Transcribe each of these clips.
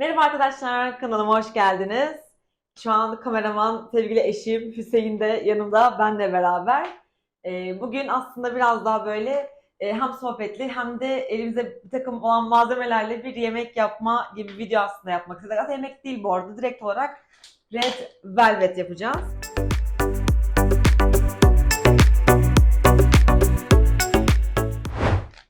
Merhaba arkadaşlar, kanalıma hoş geldiniz. Şu an kameraman sevgili eşim Hüseyin de yanımda benle beraber. Ee, bugün aslında biraz daha böyle e, hem sohbetli hem de elimizde bir takım olan malzemelerle bir yemek yapma gibi video aslında yapmak istedik. Aslında yemek değil bu arada, direkt olarak Red Velvet yapacağız.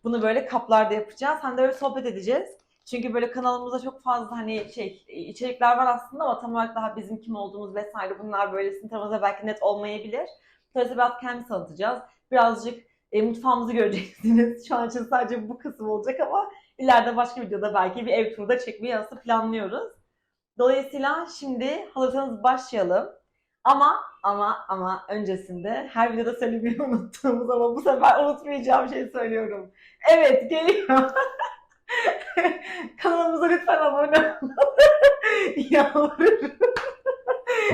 Bunu böyle kaplarda yapacağız. Hem de böyle sohbet edeceğiz. Çünkü böyle kanalımızda çok fazla hani şey içerikler var aslında ama tam olarak daha bizim kim olduğumuz vesaire bunlar böyle sizin tarafınızda belki net olmayabilir. Dolayısıyla biraz kendimizi tanıtacağız. Birazcık e, mutfağımızı göreceksiniz. Şu an için sadece bu kısım olacak ama ileride başka videoda belki bir ev turu da çekmeyi aslında planlıyoruz. Dolayısıyla şimdi hazırsanız başlayalım. Ama ama ama öncesinde her videoda söylemeyi unuttuğumuz ama bu sefer unutmayacağım şey söylüyorum. Evet geliyor. Kanalımıza lütfen abone olun. Yalvarırım.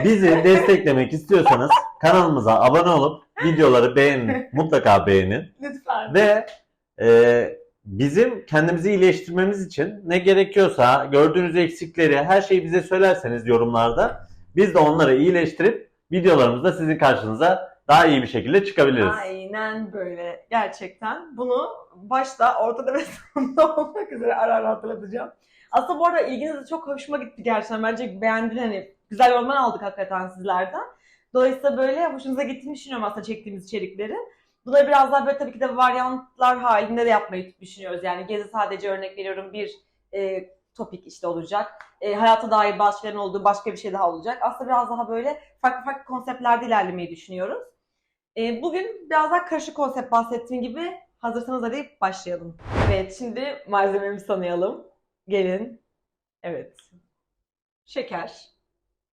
Bizi desteklemek istiyorsanız kanalımıza abone olup videoları beğenin. Mutlaka beğenin. Lütfen. Ve e, bizim kendimizi iyileştirmemiz için ne gerekiyorsa gördüğünüz eksikleri her şeyi bize söylerseniz yorumlarda biz de onları iyileştirip videolarımızda sizin karşınıza daha iyi bir şekilde çıkabiliriz. Aynen böyle. Gerçekten. Bunu başta, ortada ve sonunda olmak üzere ara ara hatırlatacağım. Aslında bu arada ilginiz de çok hoşuma gitti gerçekten. Bence beğendin hani. Güzel yorumlar aldık hakikaten sizlerden. Dolayısıyla böyle hoşunuza gittiğini düşünüyorum aslında çektiğimiz içerikleri. Bunları biraz daha böyle tabii ki de varyantlar halinde de yapmayı düşünüyoruz. Yani gezi sadece örnek veriyorum bir e, topik işte olacak. E, hayata dair bazı şeylerin olduğu başka bir şey daha olacak. Aslında biraz daha böyle farklı farklı konseptlerde ilerlemeyi düşünüyoruz. E, bugün biraz daha karışık konsept bahsettiğim gibi hazırsanız hadi başlayalım. Evet şimdi malzememizi tanıyalım. Gelin. Evet. Şeker,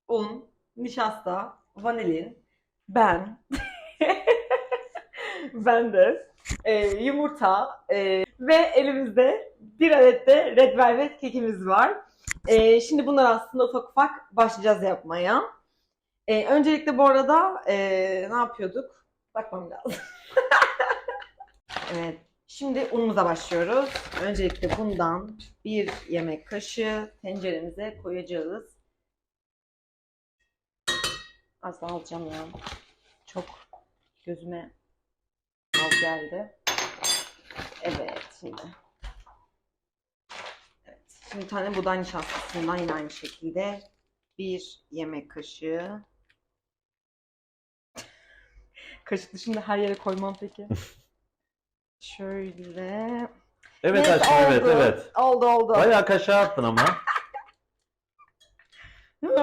un, nişasta, vanilin, ben, ben de, e, yumurta e, ve elimizde bir adet de red velvet kekimiz var. E, şimdi bunlar aslında ufak ufak başlayacağız yapmaya. E, öncelikle bu arada e, ne yapıyorduk? Bakmam lazım. evet. Şimdi unumuza başlıyoruz. Öncelikle bundan bir yemek kaşığı tenceremize koyacağız. Az daha alacağım ya. Çok gözüme az geldi. Evet şimdi. Evet. Şimdi tane buğday nişastasından yine aynı şekilde bir yemek kaşığı. Kaşık dışında her yere koymam peki. Şöyle. Evet Neyse, aşkım evet oldu. evet. Oldu oldu. Bayağı kaşığı attın ama.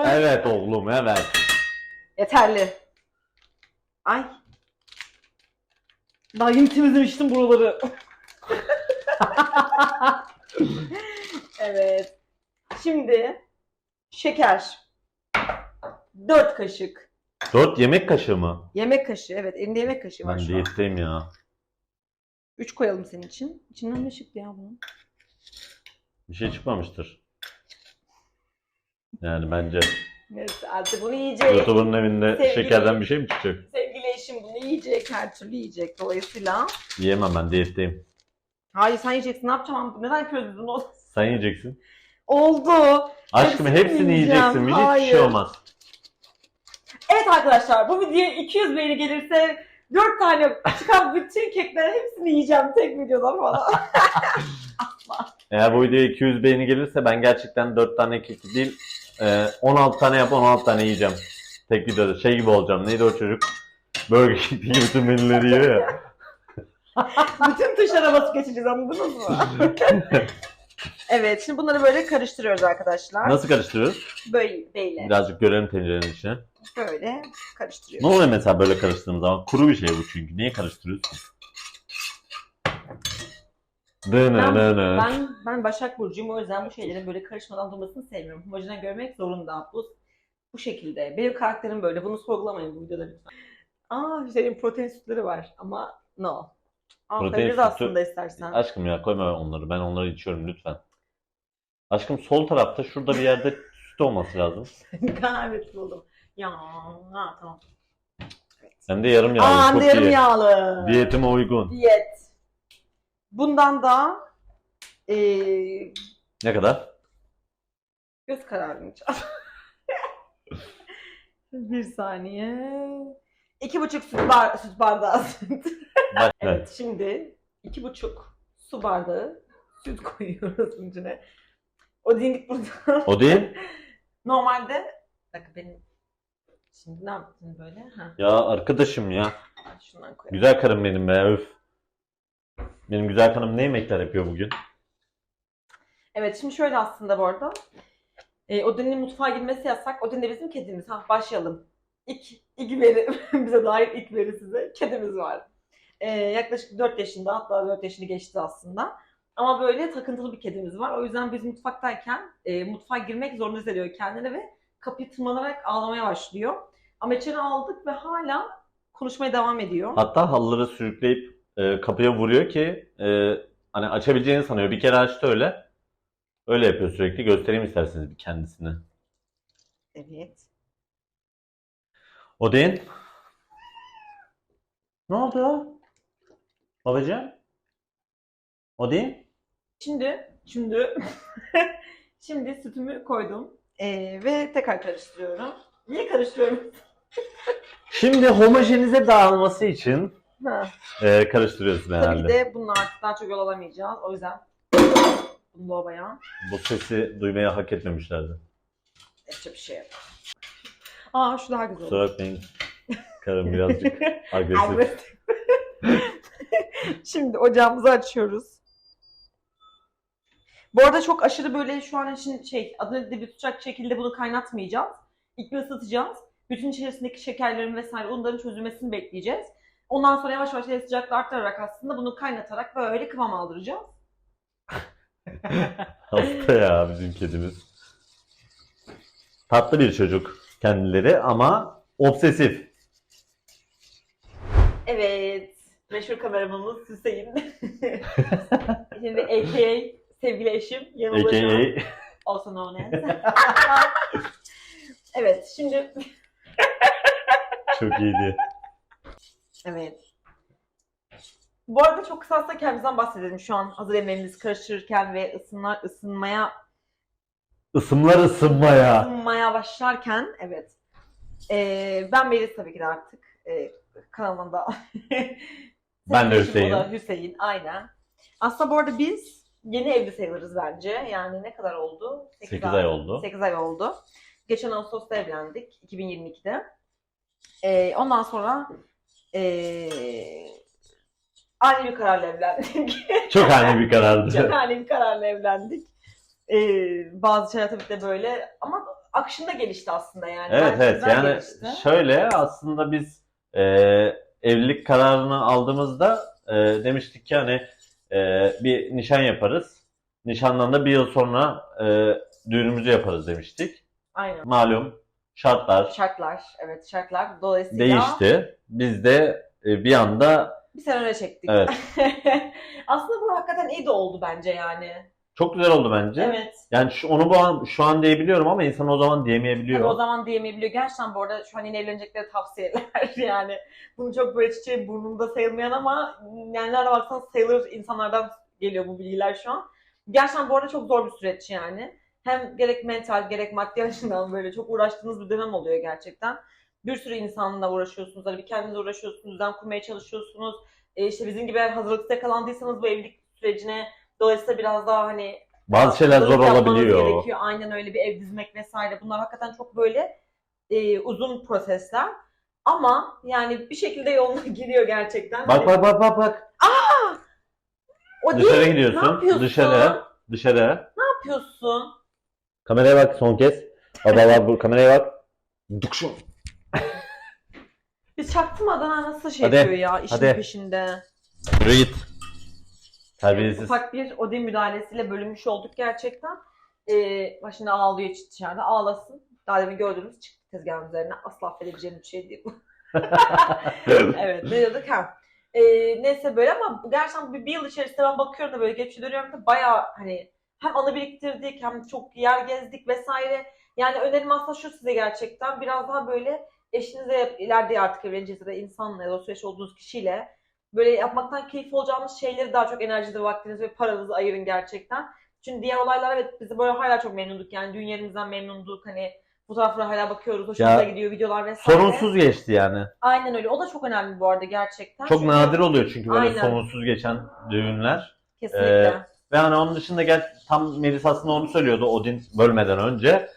evet oğlum evet. Yeterli. Ay. Daha yeni temizlemiştim buraları. evet. Şimdi şeker. 4 kaşık. Dört yemek kaşığı mı? Yemek kaşığı. Evet elinde yemek kaşığı var Ben şu an. diyetteyim ya. 3 koyalım senin için. İçinden ne çıktı ya bunun? Bir şey çıkmamıştır. Yani bence Neyse artık bunu yiyecek. YouTuber'ın evinde Sevgili- şekerden bir şey mi çıkacak? Sevgili eşim bunu yiyecek. Her türlü yiyecek. Dolayısıyla. Yiyemem ben diyetteyim. Hayır sen yiyeceksin. Ne yapacağım? Neden yapıyoruz bunu? Sen yiyeceksin. Oldu. Aşkım Hepsini hepsini yiyeceğim. yiyeceksin. Hiçbir Hayır. şey olmaz. Evet arkadaşlar bu videoya 200 beğeni gelirse 4 tane çıkan bütün keklerin hepsini yiyeceğim tek videoda falan. Eğer bu videoya 200 beğeni gelirse ben gerçekten 4 tane kek değil e, 16 tane yap 16 tane yiyeceğim. Tek videoda şey gibi olacağım. Neydi o çocuk? Burger King'deki bütün menüleri yiyor ya. bütün tuşlara basıp geçeceğiz anladınız mı? evet şimdi bunları böyle karıştırıyoruz arkadaşlar. Nasıl karıştırıyoruz? Böyle, böyle, Birazcık görelim tencerenin içine. Böyle Ne karıştırıyoruz. oluyor mesela böyle karıştırdığımız zaman? Kuru bir şey bu çünkü. Niye karıştırıyorsun? Ben, ben, ben Başak Burcu'yum o yüzden bu şeylerin böyle karışmadan durmasını sevmiyorum. Homojene görmek zorunda. Bu, bu şekilde. Benim karakterim böyle. Bunu sorgulamayın bu videoda lütfen. Aa Hüseyin protein sütleri var ama no. Protein sütü- aslında istersen. Aşkım ya koyma onları. Ben onları içiyorum lütfen. Aşkım sol tarafta şurada bir yerde süt olması lazım. evet buldum. Ya ha, tamam. Hem de yarım yağlı. Aa hem de yarım iyi. yağlı. Diyetime uygun. Diyet. Bundan da eee Ne kadar? Göz kararınca. bir saniye. İki buçuk süt, bar süt bardağı süt. Bak, Evet şimdi iki buçuk su bardağı süt koyuyoruz içine. O dingit burada. O değil. Normalde bir dakika benim şimdi ne yaptın böyle? Ha, Ya arkadaşım ya. şundan koyayım. Güzel karım benim be öf. Benim güzel karım ne yemekler yapıyor bugün? Evet şimdi şöyle aslında bu arada. E, Odin'in mutfağa girmesi yasak. Odin de bizim kedimiz. Ha başlayalım. İlk, ilk veri, bize dair ilk veri size. Kedimiz var. E, yaklaşık 4 yaşında hatta 4 yaşını geçti aslında. Ama böyle takıntılı bir kedimiz var. O yüzden biz mutfaktayken e, mutfağa girmek zorunda hissediyor kendini ve kapıyı tırmanarak ağlamaya başlıyor. Ama içeri aldık ve hala konuşmaya devam ediyor. Hatta halıları sürükleyip e, kapıya vuruyor ki e, hani açabileceğini sanıyor. Bir kere açtı öyle. Öyle yapıyor sürekli. Göstereyim isterseniz bir kendisini. Evet. Odin. Ne oldu? Babacığım? Odin? Şimdi, şimdi, şimdi sütümü koydum Ee, ve tekrar karıştırıyorum. Niye karıştırıyorum? Şimdi homojenize dağılması için Ha, e, karıştırıyorsun tabii herhalde. ki de bunun artık daha çok yol alamayacağız. O yüzden bunu lobaya Bu sesi duymaya hak etmemişlerdi. yapacak bir şey yok. Aa şu daha güzel oldu. Kusura bakmayın. Karım birazcık agresif. Agresif. Şimdi ocağımızı açıyoruz. Bu arada çok aşırı böyle şu an için şey adını dibi tutacak şekilde bunu kaynatmayacağız. İlk bir ısıtacağız. Bütün içerisindeki şekerlerin vesaire unların çözülmesini bekleyeceğiz. Ondan sonra yavaş yavaş el sıcaklığı arttırarak aslında bunu kaynatarak böyle kıvam aldıracağız. Hasta ya bizim kedimiz. Tatlı bir çocuk kendileri ama obsesif. Evet. Meşhur kameramanımız Hüseyin. Şimdi AKA sevgili eşim yanımda. AKA Also known as. evet şimdi çok iyiydi. evet. Bu arada çok kısa kendimizden bahsedelim şu an hazır yemeğimiz karıştırırken ve ısınma, ısınmaya Isımlar ısınmaya. ısınmaya başlarken evet. Ee, ben Melis tabii ki de artık ee, kanalında. Ben de Sevgili Hüseyin. O da Hüseyin aynen. Aslında bu arada biz yeni evli sayılırız bence. Yani ne kadar oldu? 8 ay oldu. 8 ay oldu. Geçen Ağustos'ta evlendik. 2022'de. Ee, ondan sonra ee, ani bir kararla evlendik. Çok ani bir karardı. Çok ani bir kararla evlendik. Ee, bazı şeyler tabii de böyle ama akışında gelişti aslında yani. Evet Gayet evet yani gelişti. şöyle aslında biz e, evlilik kararını aldığımızda e, demiştik ki hani e, bir nişan yaparız. Nişandan da bir yıl sonra e, düğünümüzü yaparız demiştik. Aynen. Malum şartlar Şartlar, evet şartlar. Dolayısıyla değişti. Biz de e, bir anda bir sene öne çektik. evet Aslında bu hakikaten iyi de oldu bence yani. çok güzel oldu bence. Evet. Yani şu, onu bu an, şu an diyebiliyorum ama insan o zaman diyemeyebiliyor. Tabii o zaman diyemeyebiliyor. Gerçekten bu arada şu an yine evlenecekleri tavsiyeler yani. Bunu çok böyle çiçeği burnunda sayılmayan ama yani nerede baksanız sayılır insanlardan geliyor bu bilgiler şu an. Gerçekten bu arada çok zor bir süreç yani. Hem gerek mental gerek maddi açıdan böyle çok uğraştığınız bir dönem oluyor gerçekten. Bir sürü insanla uğraşıyorsunuz. Hani bir kendinize uğraşıyorsunuz, düzen kurmaya çalışıyorsunuz. E işte bizim gibi eğer hazırlıkta yakalandıysanız bu evlilik sürecine dolayısıyla biraz daha hani Bazı şeyler zor olabiliyor. Gerekiyor. Aynen öyle bir ev dizmek vesaire. Bunlar hakikaten çok böyle e, uzun prosesler. Ama yani bir şekilde yoluna giriyor gerçekten. Bak Hani bak bak bak bak. o Dışarı değil. Ne gidiyorsun. yapıyorsun? Dışarı. Dışarı. Ne yapıyorsun? Kameraya bak son kez. Baba bak bu kameraya bak. Dukşun. Biz çaktırmadan nasıl şey Hadi, yapıyor ya işin hadi. peşinde. Yürü git. Evet, Terbiyesiz. ufak bir Odin müdahalesiyle bölünmüş olduk gerçekten. Ee, başında ağlıyor dışarıda. Ağlasın. Daha demin gördüğünüz çıktı tezgahın üzerine. Asla affedebileceğim bir şey değil bu. evet ne diyorduk ha. Ee, neyse böyle ama gerçekten bir, bir yıl içerisinde ben bakıyorum da böyle geçiyor dönüyorum da bayağı hani hem anı biriktirdik hem çok yer gezdik vesaire. Yani önerim aslında şu size gerçekten biraz daha böyle eşinize ileride artık evleneceğiz ya da insanla ya da süreç olduğunuz kişiyle böyle yapmaktan keyif olacağınız şeyleri daha çok enerjinizi, vaktinizi ve paranızı ayırın gerçekten. Çünkü diğer olaylar evet bizi böyle hala çok memnunduk. Yani düğün yerimizden memnunduk. Hani fotoğraflara hala bakıyoruz. Hoşumuza Ya, gidiyor videolar vesaire. Sorunsuz geçti yani. Aynen öyle. O da çok önemli bu arada gerçekten. Çok Çünkü- nadir oluyor çünkü böyle Aynen. sorunsuz geçen düğünler. Kesinlikle. Ee, Ve hani onun dışında gel tam Melis aslında onu söylüyordu Odin bölmeden önce.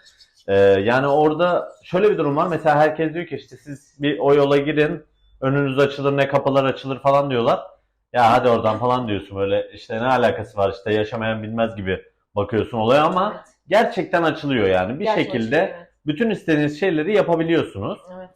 Ee, yani orada şöyle bir durum var. Mesela herkes diyor ki işte siz bir o yola girin. Önünüz açılır ne kapılar açılır falan diyorlar. Ya hadi oradan falan diyorsun böyle işte ne alakası var işte yaşamayan bilmez gibi bakıyorsun olaya ama gerçekten açılıyor yani. Bir Gerçekten şekilde evet. bütün istediğiniz şeyleri yapabiliyorsunuz. Evet.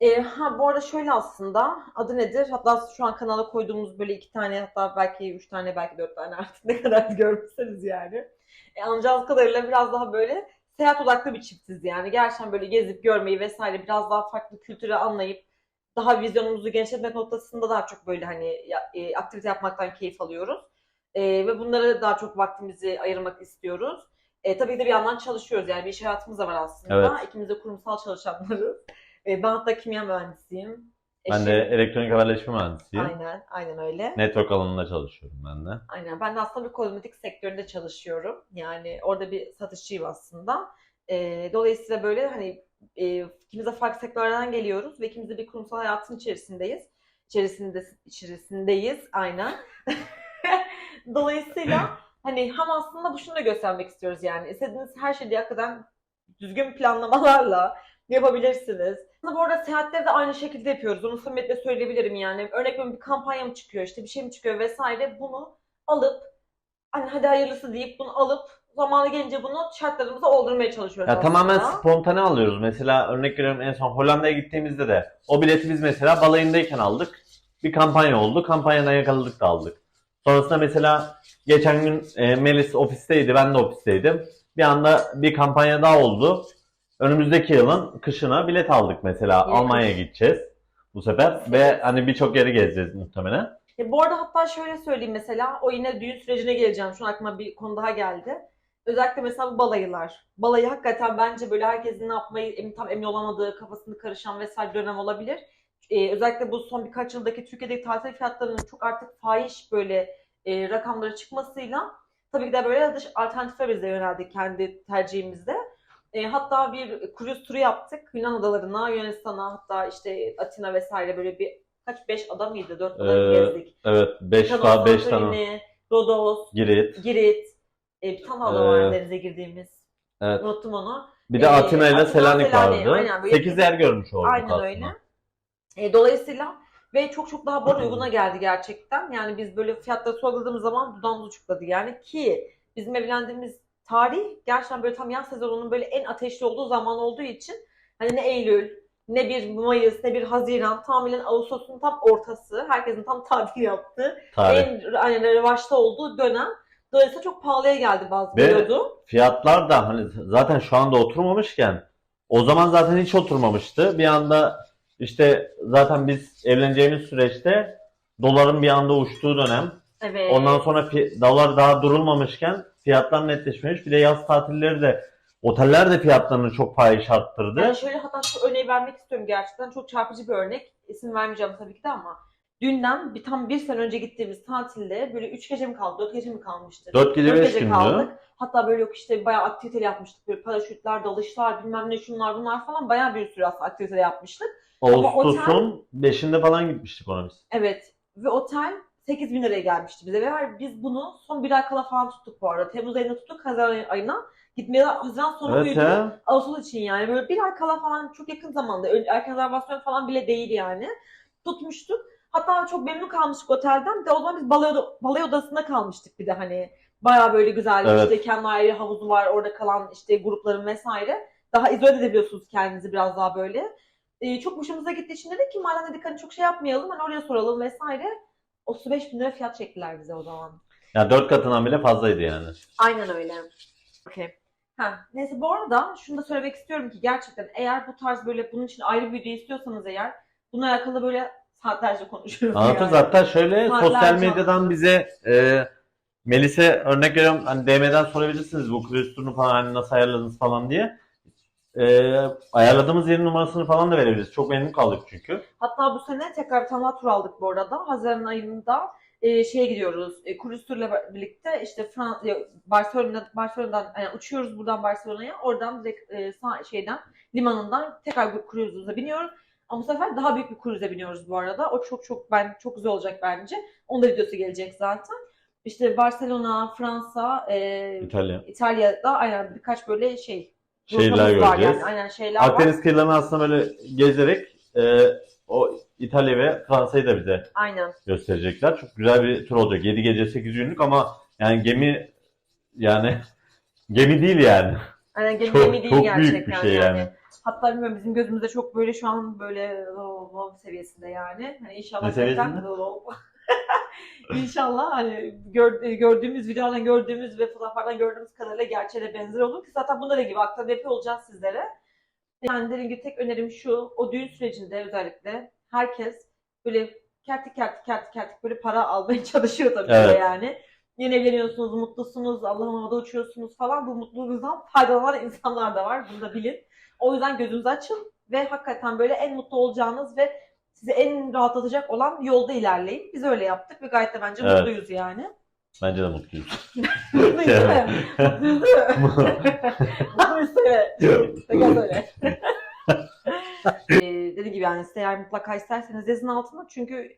Ee, ha bu arada şöyle aslında adı nedir? Hatta şu an kanala koyduğumuz böyle iki tane hatta belki üç tane belki dört tane artık ne kadar görmüşseniz yani. E, anlayacağınız kadarıyla biraz daha böyle seyahat odaklı bir çiftiz yani. Gerçekten böyle gezip görmeyi vesaire biraz daha farklı kültürü anlayıp daha vizyonumuzu genişletmek noktasında daha çok böyle hani e, aktivite yapmaktan keyif alıyoruz. E, ve bunlara daha çok vaktimizi ayırmak istiyoruz. E, tabii ki de bir yandan çalışıyoruz yani bir iş hayatımız da var aslında. Evet. İkimiz de kurumsal çalışanlarız. E, ben hatta kimya mühendisiyim. Ben Eşim- de elektronik haberleşme mühendisiyim. Aynen, aynen öyle. Network alanında çalışıyorum ben de. Aynen. Ben de aslında bir kozmetik sektöründe çalışıyorum. Yani orada bir satışçıyım aslında. E, dolayısıyla böyle hani e, ikimiz de farklı sektörlerden geliyoruz ve ikimiz de bir kurumsal hayatın içerisindeyiz. İçerisinde, içerisindeyiz. Aynen. Dolayısıyla hani hem aslında bu şunu da göstermek istiyoruz yani. İstediğiniz her şeyi hakikaten düzgün planlamalarla yapabilirsiniz. Aslında bu arada seyahatleri de aynı şekilde yapıyoruz. Onu samimiyetle söyleyebilirim yani. Örnek veriyorum bir kampanya mı çıkıyor işte bir şey mi çıkıyor vesaire. Bunu alıp hani hadi hayırlısı deyip bunu alıp zamanı gelince bunu şartlarımıza oldurmaya çalışıyoruz Ya tamamen spontane alıyoruz. Mesela örnek veriyorum en son Hollanda'ya gittiğimizde de o bileti biz mesela balayındayken aldık. Bir kampanya oldu. Kampanyadan yakaladık da aldık. Sonrasında mesela geçen gün e, Melis ofisteydi, ben de ofisteydim. Bir anda bir kampanya daha oldu. Önümüzdeki yılın kışına bilet aldık mesela. Yakın. Almanya'ya gideceğiz bu sefer ve hani birçok yeri gezeceğiz muhtemelen. E, bu arada hatta şöyle söyleyeyim mesela o yine düğün sürecine geleceğim. Şu an aklıma bir konu daha geldi. Özellikle mesela bu balayılar. Balayı hakikaten bence böyle herkesin ne yapmayı emin, tam emin olamadığı, kafasını karışan vesaire dönem olabilir. E, özellikle bu son birkaç yıldaki Türkiye'deki tatil fiyatlarının çok artık fahiş böyle e, rakamlara çıkmasıyla tabii ki de böyle dış alternatifler bize yöneldik kendi tercihimizde. E, hatta bir kruz turu yaptık. Yunan adalarına, Yunanistan'a hatta işte Atina vesaire böyle bir kaç beş ada mıydı? Dört ada Ee, gezdik. Evet 5 Mykonos, daha 5 tane Rodos, Girit. Girit. E, bir tane ada var Ee, denize girdiğimiz. Evet. Unuttum onu. Bir de Ee, Atina ile Selanik, vardı. aynen, böyle- 8 yer görmüş olduk Aynen aslında. öyle. E, dolayısıyla ve çok çok daha bana uyguna geldi gerçekten. Yani biz böyle fiyatları sorguladığımız zaman dudağımız uçukladı yani ki bizim evlendiğimiz tarih gerçekten böyle tam yaz sezonunun böyle en ateşli olduğu zaman olduğu için hani ne Eylül, ne bir Mayıs, ne bir Haziran, tamamen Ağustos'un tam ortası, herkesin tam tatil yaptığı, Tarih. en aynen revaçta olduğu dönem. Dolayısıyla çok pahalıya geldi bazı Ve- geliyordu. Fiyatlar da hani zaten şu anda oturmamışken o zaman zaten hiç oturmamıştı. Bir anda işte zaten biz evleneceğimiz süreçte doların bir anda uçtuğu dönem. Evet. Ondan sonra dolar daha durulmamışken fiyatlar netleşmemiş. Bir de yaz tatilleri de oteller de fiyatlarını çok fahiş arttırdı. Ben şöyle hatta şu örneği vermek istiyorum gerçekten. Çok çarpıcı bir örnek. İsim vermeyeceğim tabii ki de ama. Dünden bir tam bir sene önce gittiğimiz tatilde böyle üç gece mi kaldı, dört gece mi kalmıştı? 4 gece Dört 5 gece gündü. kaldık. Hatta böyle yok işte bayağı aktivite yapmıştık. Böyle paraşütler, dalışlar, bilmem ne şunlar bunlar falan bayağı bir sürü aslında aktivite yapmıştık. Ağustos'un 5'inde falan gitmiştik ona biz. Evet. Ve otel 8 bin liraya gelmişti bize. Ve biz bunu son bir ay kala falan tuttuk bu arada. Temmuz ayında tuttuk, Haziran ayına. Gitmeye Haziran sonu Evet ya. Ağustos için yani böyle bir ay kala falan çok yakın zamanda erken rezervasyon falan bile değil yani. Tutmuştuk. Hatta çok memnun kalmıştık otelden. De o zaman biz balay, balay odasında kalmıştık bir de hani. Bayağı böyle güzel Evet. işte kendi ayrı havuzu var orada kalan işte grupların vesaire. Daha izole edebiliyorsunuz kendinizi biraz daha böyle. Ee, çok hoşumuza gittiği için dedik ki madem dedik hani çok şey yapmayalım hani oraya soralım vesaire. 35 bin lira fiyat çektiler bize o zaman. Ya 4 katından bile fazlaydı yani. Aynen öyle. Okey. Ha, neyse bu arada şunu da söylemek istiyorum ki gerçekten eğer bu tarz böyle bunun için ayrı bir video istiyorsanız eğer bununla alakalı böyle saatlerce konuşuruz Anlatırız yani. hatta şöyle Saatlerce sosyal medyadan bize e, Melis'e örnek veriyorum hani DM'den sorabilirsiniz bu turunu falan hani nasıl ayarladınız falan diye. E, ayarladığımız yerin numarasını falan da verebiliriz. Çok memnun kaldık çünkü. Hatta bu sene tekrar bir tane tur aldık bu arada. Haziran ayında e, şeye gidiyoruz. E, cruise turla birlikte işte Frans Barcelona Barcelona'dan yani uçuyoruz buradan Barcelona'ya. Oradan direkt e, sağ, şeyden limanından tekrar bir cruise'umuza biniyoruz. Ama bu sefer daha büyük bir cruise'e biniyoruz bu arada. O çok çok ben çok güzel olacak bence. Onun da videosu gelecek zaten. İşte Barcelona, Fransa, e, İtalya. İtalya'da aynen birkaç böyle şey Var göreceğiz. Yani. Aynen şeyler var. Akdeniz kıyılarını aslında böyle gezerek e, o İtalya ve Fransa'yı da bize Aynen. gösterecekler. Çok güzel bir tur olacak. 7 gece 8 günlük ama yani gemi yani gemi değil yani. Aynen gemi, Çok- gemi değil çok gerçekten büyük bir şey yani. Hatta bilmiyorum bizim gözümüzde çok böyle şu an böyle oh, oh seviyesinde yani. Hani inşallah Ne seviyesinde? İnşallah hani gör- gördüğümüz videolardan gördüğümüz ve fotoğraflardan gördüğümüz kadarıyla gerçeğe benzer olur ki zaten bunlara gibi aktarı yapıyor olacağız sizlere. Yani dediğim gibi tek önerim şu, o düğün sürecinde özellikle herkes böyle kertik kertik kertik kertik böyle para almaya çalışıyor tabii Evet. yani. Yeni evleniyorsunuz, mutlusunuz, Allah'ın havada uçuyorsunuz falan. Bu mutluluğunuzdan faydalanan insanlar da var. Bunu da bilin. O yüzden gözünüzü açın ve hakikaten böyle en mutlu olacağınız ve sizi en rahatlatacak olan yolda ilerleyin. Biz öyle yaptık ve gayet de bence Evet. mutluyuz yani. Bence de mutluyuz. Mutluyuz değil mi? Mutluyuz değil mi? Mutluyuz söyle. ee, dediğim gibi yani size eğer mutlaka isterseniz yazın altına çünkü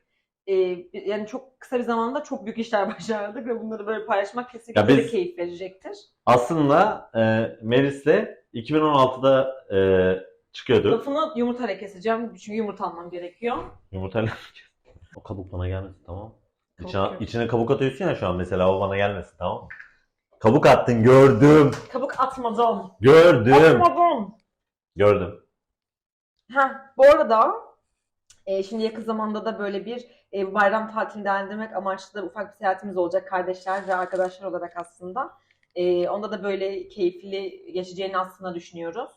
e, yani çok kısa bir zamanda çok büyük işler başardık ve bunları böyle paylaşmak kesinlikle Ya biz- bize keyif verecektir. Aslında e, Meris'le 2016'da e, çıkıyorduk. Lafını yumurtayla keseceğim çünkü yumurta almam gerekiyor. Yumurtayla O kabuk bana gelmesin tamam? Kabuk İçine, yok. içine kabuk atıyorsun ya şu an mesela o bana gelmesin tamam mı? Kabuk attın gördüm. Kabuk atmadım. Gördüm. Atmadım. Gördüm. Ha, bu arada e, şimdi yakın zamanda da böyle bir e, bayram tatilini değerlendirmek amaçlı ufak bir seyahatimiz olacak kardeşler ve arkadaşlar olarak aslında. E, onda da böyle keyifli geçeceğini aslında düşünüyoruz.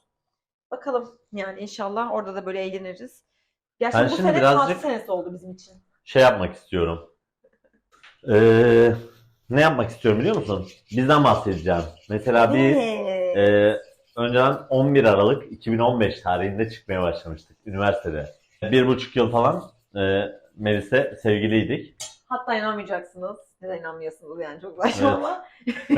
Bakalım yani inşallah orada da böyle eğleniriz. Gerçekten Ben bu şimdi sene birazcık- tatil senesi oldu bizim için. Şey yapmak istiyorum. Ee, ne yapmak istiyorum biliyor musun? Bizden bahsedeceğim. Mesela Evet. e, önceden 11 Aralık 2015 tarihinde çıkmaya başlamıştık üniversitede. Bir buçuk yıl falan e, Melis'e sevgiliydik. Hatta inanmayacaksınız. Neden inanmıyorsunuz yani çok saçma ama.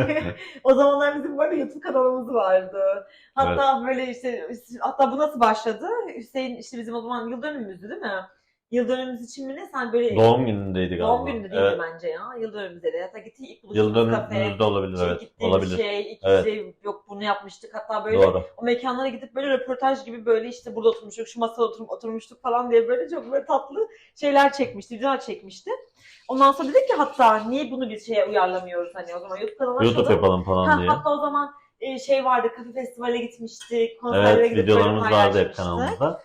o zamanlar bizim böyle YouTube kanalımız vardı. Hatta böyle işte hatta bu nasıl başladı? Hüseyin işte bizim o zaman yıl dönümümüzdü değil mi? Yıl dönümümüz için mi ne? Sen böyle Doğum günündeydi galiba. doğum günü değil Evet. bence ya. Yıl dönümümüzde de. Hatta gittik ilk Yıl buluştuğumuz kafe. dönümümüzde olabilir Şey, evet. Olabilir. şey, ilk Evet. şey, yok bunu yapmıştık. Hatta böyle Doğru. o mekanlara gidip böyle röportaj gibi böyle işte burada oturmuştuk, şu masada oturum, oturmuştuk falan diye böyle çok böyle tatlı şeyler çekmişti, videolar çekmişti. Ondan sonra dedik ki hatta niye bunu bir şeye uyarlamıyoruz hani o zaman YouTube kanalı açalım. YouTube yapalım falan Ha, diye. hatta o zaman e, şey vardı, kafe festivale gitmiştik, konserlere Evet gidip videolarımız böyle vardı hep paylaşmıştık. kanalımızda.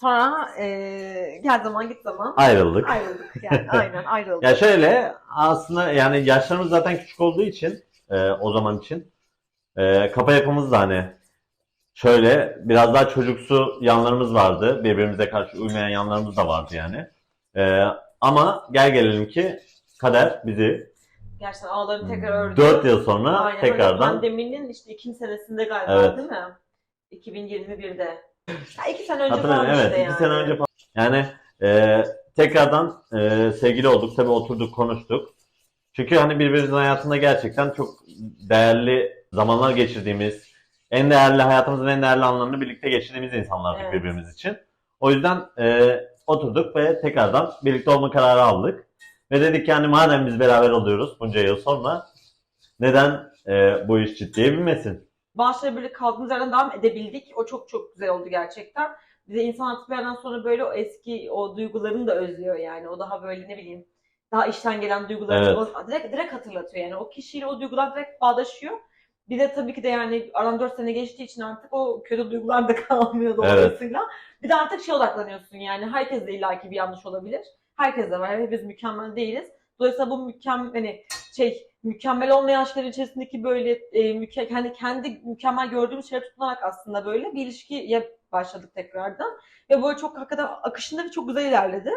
Sonra e, gel zaman git zaman Ayrıldık. ayrıldık yani aynen ayrıldık. Ya şöyle aslında yani yaşlarımız zaten küçük olduğu için e, o zaman için e, kafa yapımız da hani şöyle biraz daha çocuksu yanlarımız vardı. Birbirimize karşı uymayan yanlarımız da vardı yani. E, ama gel gelelim ki kader bizi Gerçekten ağlarını tekrar ördü. 4 yıl sonra Aynen öyle. tekrardan Pandeminin işte ikinci senesinde galiba Evet. değil mi? 2021'de. Ha, iki sene önce hatırlıyorum falan evet işte 2 yani. sene önce falan. Yani e, tekrardan e, sevgili olduk tabii oturduk konuştuk. Çünkü hani birbirimizin hayatında gerçekten çok değerli zamanlar geçirdiğimiz, en değerli hayatımızın en değerli anlarını birlikte geçirdiğimiz insanlardık Evet. birbirimiz için. O yüzden e, oturduk ve tekrardan birlikte olma kararı aldık. Ve dedik yani madem biz beraber oluyoruz bunca yıl sonra neden e, bu iş ciddiye binmesin? Bağışlara böyle kaldığımız yerden devam edebildik. O çok çok güzel oldu gerçekten. Bize insan artık bir yerden sonra böyle o eski o duygularını da özlüyor yani. O daha böyle ne bileyim daha içten gelen duygularını Evet. o direkt, direkt hatırlatıyor yani. O kişiyle o duygular direkt bağdaşıyor. Bir de tabii ki de yani aran 4 sene geçtiği için artık o kötü duygular da kalmıyor dolayısıyla. Bir de artık şey odaklanıyorsun yani. Herkes de illaki bir yanlış olabilir. Herkes de var. Hepimiz mükemmel değiliz. Dolayısıyla bu mükemmel hani şey mükemmel olmayan şeylerin içerisindeki böyle e, müke, hani kendi mükemmel gördüğümüz şeyleri tutunarak aslında böyle bir ilişkiye başladık tekrardan. Ve böyle çok hakikaten akışında ve çok güzel ilerledi.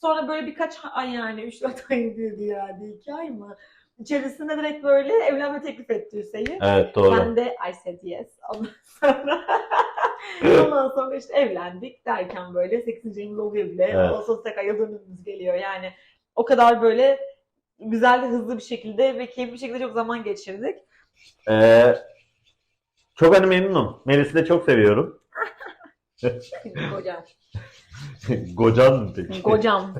Sonra böyle birkaç ay yani 3-4 ay diyordu yani 2 ay mı? İçerisinde direkt böyle evlenme teklif etti Hüseyin. Evet doğru. Ben de I said yes. Ondan sonra ondan sonra işte evlendik derken böyle 8. ayımız oluyor bile. Evet. Sonra tekrar yıl dönümümüz geliyor. Yani O kadar böyle güzel, hızlı bir şekilde ve keyifli bir şekilde çok zaman geçirdik. Ee, çok hani memnunum. Melis'i de çok seviyorum. Kocam. Gocan mı peki? Kocam.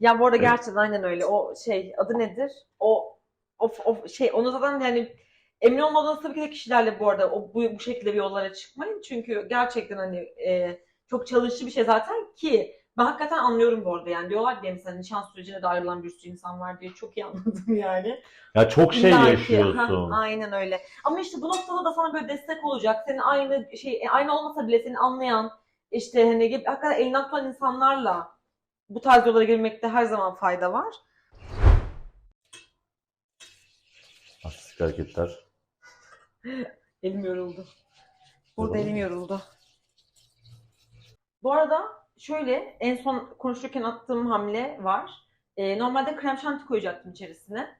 Ya bu arada gerçekten aynen öyle. O şey adı nedir? O o, o şey onu zaten yani emin olmadığınız tabii ki de kişilerle bu arada o, bu, bu şekilde bir yollara çıkmayın. Çünkü gerçekten hani e, çok çalışıcı bir şey zaten ki ben hakikaten anlıyorum bu arada yani diyorlar ki mesela nişan sürecine de ayrılan bir sürü insan var diye çok iyi anladım yani. Ya çok şey İlla yaşıyorsun. ha, aynen öyle. Ama işte bu noktada da sana böyle destek olacak. Senin aynı şey e, aynı olmasa bile seni anlayan işte hani gibi- hakikaten elinden tutan insanlarla bu tarz yollara girmekte her zaman fayda var. Artistik hareketler. Elim yoruldu. Burada elim yoruldu. Bu arada şöyle en son konuşurken attığım hamle var. Ee, normalde krem şanti koyacaktım içerisine.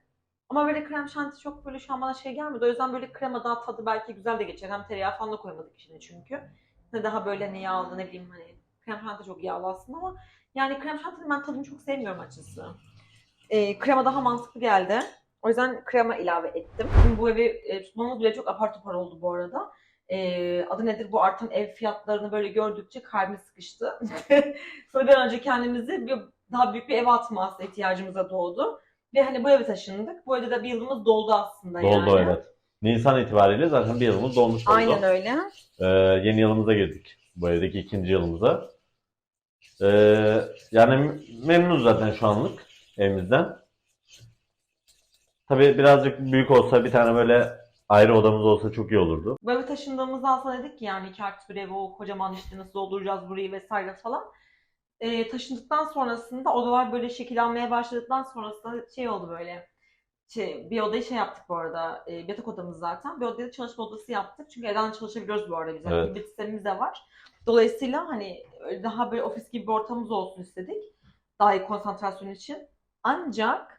Ama böyle krem şanti çok böyle şu an bana şey gelmedi. O yüzden böyle krema daha tadı belki güzel de geçer. Hem tereyağı falan da koymadık içine çünkü. Ne daha böyle ne yağlı ne bileyim hani krem şanti çok yağlı aslında ama yani krem şantinin ben tadını çok sevmiyorum açıkçası. Ee, krema daha mantıklı geldi. O yüzden krema ilave ettim. Şimdi bu evi e, tutmamız bile çok apar topar oldu bu arada. Ee, adı nedir bu artan ev fiyatlarını böyle gördükçe kalbim sıkıştı. Sonra bir an önce kendimizi bir daha büyük bir eve atma aslında ihtiyacımıza doğdu. Ve hani bu eve taşındık. Bu evde de bir yılımız doldu aslında yani. Doldu evet. Nisan itibariyle zaten bir yılımız dolmuş oldu. Aynen öyle. Ee, yeni yılımıza girdik. Bu evdeki ikinci yılımıza. Ee, yani memnunuz zaten şu anlık evimizden. Tabii birazcık büyük olsa bir tane böyle ayrı odamız olsa çok iyi olurdu. Eve taşındığımızda aslında dedik ki yani iki artı bir ev o kocaman işte nasıl dolduracağız burayı vesaire falan. Ee, taşındıktan sonrasında odalar böyle şekillenmeye başladıktan sonrasında şey oldu böyle. Şey, bir odayı şey yaptık bu arada. E, yatak odamız zaten. Bir odaya da çalışma odası yaptık. Çünkü evden çalışabiliyoruz bu arada biz. Evet. Evet. sistemimiz de var. Dolayısıyla hani daha böyle ofis gibi bir ortamımız olsun istedik. Daha iyi konsantrasyon için. Ancak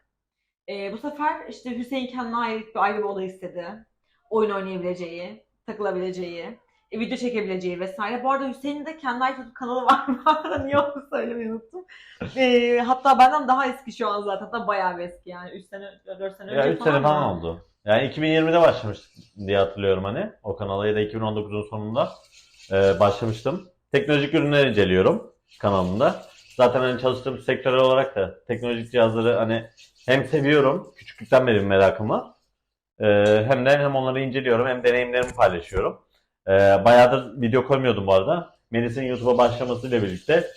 e, bu sefer işte Hüseyin kendine ait bir ayrı bir oda istedi. Oyun oynayabileceği, takılabileceği, e, video çekebileceği vesaire. Bu arada Hüseyin'in de kendi ait YouTube kanalı var. Arada Niye onu söylemeyi unuttum. E, hatta benden daha eski şu an zaten. Hatta bayağı bir eski yani. 3 sene, 4 sene önce Ya 3 sene falan mı? oldu. Yani 2020'de başlamış diye hatırlıyorum hani. O kanala ya da 2019'un sonunda e, başlamıştım. Teknolojik ürünler inceliyorum kanalımda. Zaten hani çalıştığım sektör olarak da teknolojik cihazları hani hem seviyorum, küçüklükten beri bir merakım var. E, hem de hem onları inceliyorum hem deneyimlerimi paylaşıyorum. E, bayağıdır video koymuyordum bu arada. Melis'in YouTube'a başlamasıyla birlikte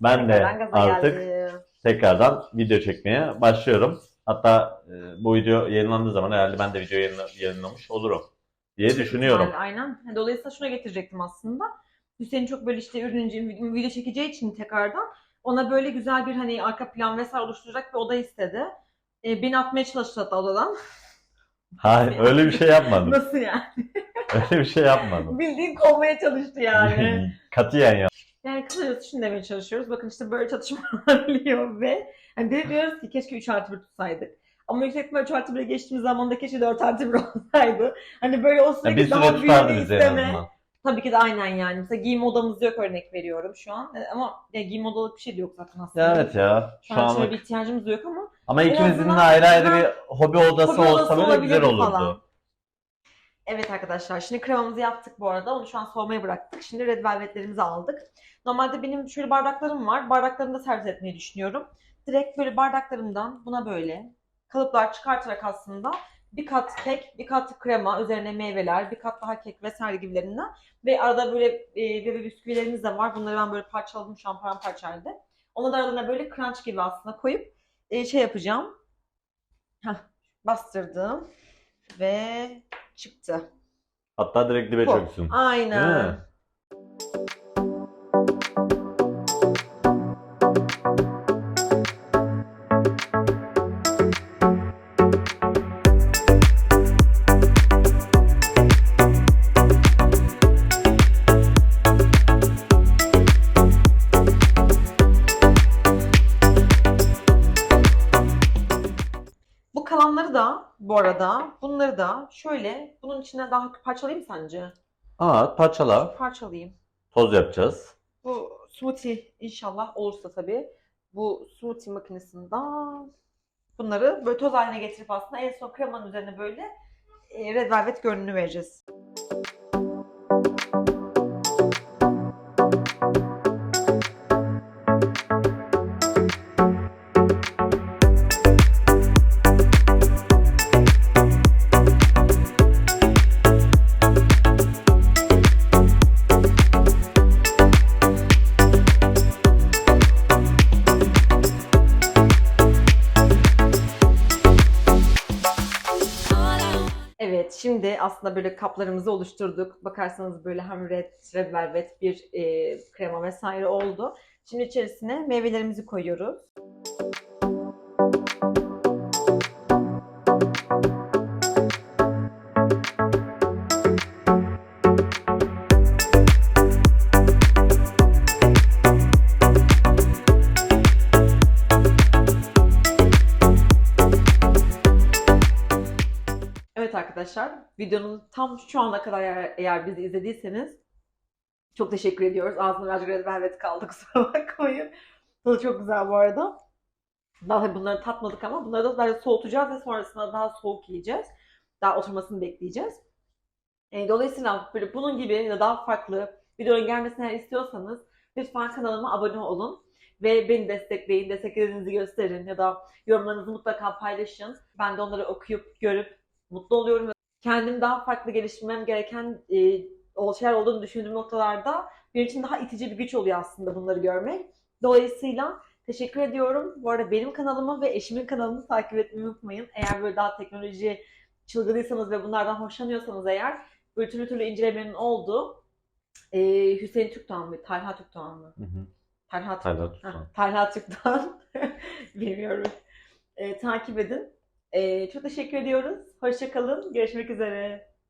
ben de artık geldi. tekrardan video çekmeye başlıyorum. Hatta e, bu video yayınlandığı zaman herhalde ben de video yayınla- yayınlamış olurum diye düşünüyorum. Yani aynen. Dolayısıyla şuna getirecektim aslında. Hüseyin çok böyle işte ürün ince- video çekeceği için tekrardan ona böyle güzel bir hani arka plan vesaire oluşturacak bir oda istedi. E, beni atmaya çalıştı hatta odadan. Hayır öyle bir şey yapmadım. Nasıl yani? öyle bir şey yapmadım. Bildiğin kovmaya çalıştı yani. Katiyen ya. Yani kısacası şunu demeye çalışıyoruz. Bakın işte böyle çatışmalar oluyor ve hani de diyoruz ki keşke 3 artı 1 tutsaydık. Ama yüksek ihtimalle 3 artı 1'e geçtiğimiz zaman da keşke 4 artı 1 olsaydı. Hani böyle o sürekli bir daha en isteme. Tabii ki de aynen yani. Mesela giyim odamız yok örnek veriyorum şu an. E, Ama ya giyim odalık bir şey de yok zaten aslında. Evet ya. Şu Şu an şöyle anlık. bir ihtiyacımız da yok ama Ama En ikimizin de azından- ayrı ayrı bir hobi odası Hobi olsa odası böyle güzel olurdu. falan. Evet arkadaşlar şimdi kremamızı yaptık bu arada. Onu şu an soğumaya bıraktık. Şimdi red velvetlerimizi aldık. Normalde benim şöyle bardaklarım var. Bardaklarımı da servis etmeyi düşünüyorum. Direkt böyle bardaklarımdan buna böyle kalıplar çıkartarak aslında bir kat kek, bir kat krema, üzerine meyveler, bir kat daha kek vesaire gibilerinden. Ve arada böyle e, bebe bisküvilerimiz de var. Bunları ben böyle parçaladım şu an paramparça halde. Onu da aralarına böyle crunch gibi aslında koyup e, şey yapacağım. Heh, bastırdım ve çıktı. Hatta direkt dibe çöksün. Aynen. mi? Arada şöyle bunun içine daha parçalayayım sence? Aa parçala. Parçalayayım. Toz yapacağız. Bu smoothie inşallah olursa tabii bu smoothie makinesinden bunları böyle toz haline getirip aslında en son kremanın üzerine böyle e, red velvet görünümü vereceğiz. Evet, aslında böyle kaplarımızı oluşturduk. Bakarsanız böyle hem red, red velvet bir e, krema vesaire oldu. Şimdi içerisine meyvelerimizi koyuyoruz. Evet arkadaşlar, videonun tam şu ana kadar eğer, eğer bizi izlediyseniz çok teşekkür ediyoruz. Ağzımda birazcık red velvet kaldı kusura bakmayın. Tadı çok güzel bu arada. Daha bunları tatmadık ama bunları da böyle soğutacağız ve sonrasında daha soğuk yiyeceğiz. Daha oturmasını bekleyeceğiz. E, dolayısıyla böyle bunun gibi ya da daha farklı videonun gelmesini istiyorsanız lütfen kanalıma abone olun. Ve beni destekleyin, desteklediğinizi gösterin ya da yorumlarınızı mutlaka paylaşın. Ben de onları okuyup, görüp mutlu oluyorum. Kendim daha farklı geliştirmem gereken e, şeyler olduğunu düşündüğüm noktalarda benim için daha itici bir güç oluyor aslında bunları görmek. Dolayısıyla teşekkür ediyorum. Bu arada benim kanalımı ve eşimin kanalını takip etmeyi unutmayın. Eğer böyle daha teknoloji çılgınıysanız ve bunlardan hoşlanıyorsanız eğer böyle türlü türlü incelemenin olduğu e, Hüseyin Türkdoğan mı? Talha Türkdoğan mı? Hı hı. Talha Talha Türkdoğan. Türkdoğan. Talha Türkdoğan. Bilmiyorum. E, takip edin. E, çok teşekkür ediyoruz. Hoşçakalın. Görüşmek üzere.